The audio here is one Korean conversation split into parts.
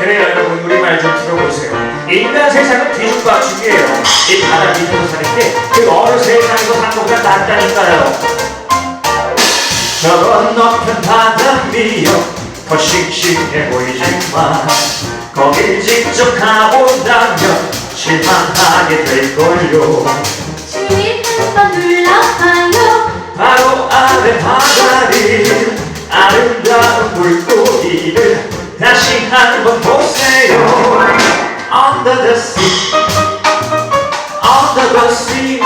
그래요 여러분. 우리 말 좀 들어보세요. 인간 세상은 뒤죽박죽이에요. 이 바다 밑으로 사는데 그 어느 세상에서 산 것보다 낫다니까요? 저 건너편 바다 위요. 더 싱싱해 보이지만 거길 직접 가본다면 실망하게 될걸요. 주위 한번 눌러봐요. 바로 아래 바다 다시 한번 보세요. Under the sea. Under the sea.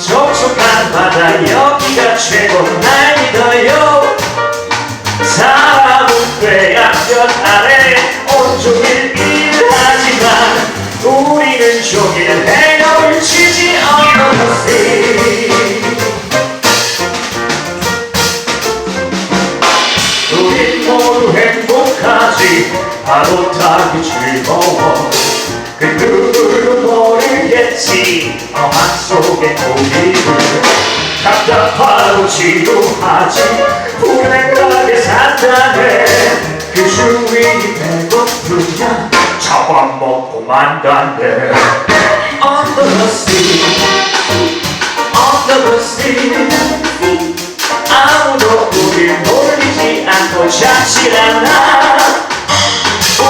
촉촉한 바다 여기가 최고 날 믿어요. 사람은 뼈약볕 아래 온종일 바로 타기 즐거워 그 누구도 모르겠지. 어망 속의 고기를 답답하고 지루하지. 불행하게 산다네. 그 주인이 배고프면 잡아먹고 만다네. Under the sea Under the sea. 아무도 우릴 놀리지 않고 잡질 않아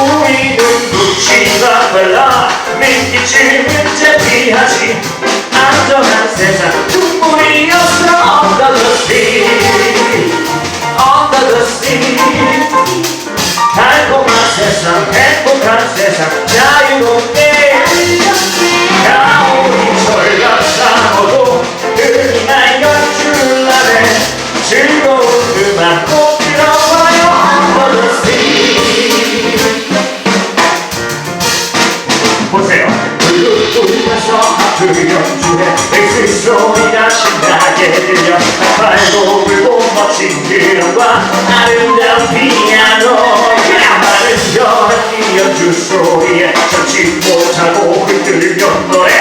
우리는 묻지마 발라 믿기쯤은 제비하지 안전한 세상 눈물이었 뚫면서 하트 연주해 베이스 소리가 신나게 들려 팔고 불고 멋진 그림과 아름다운 피아노 야마른 여행 연주 소리에 참지 못하고 흔들려 노래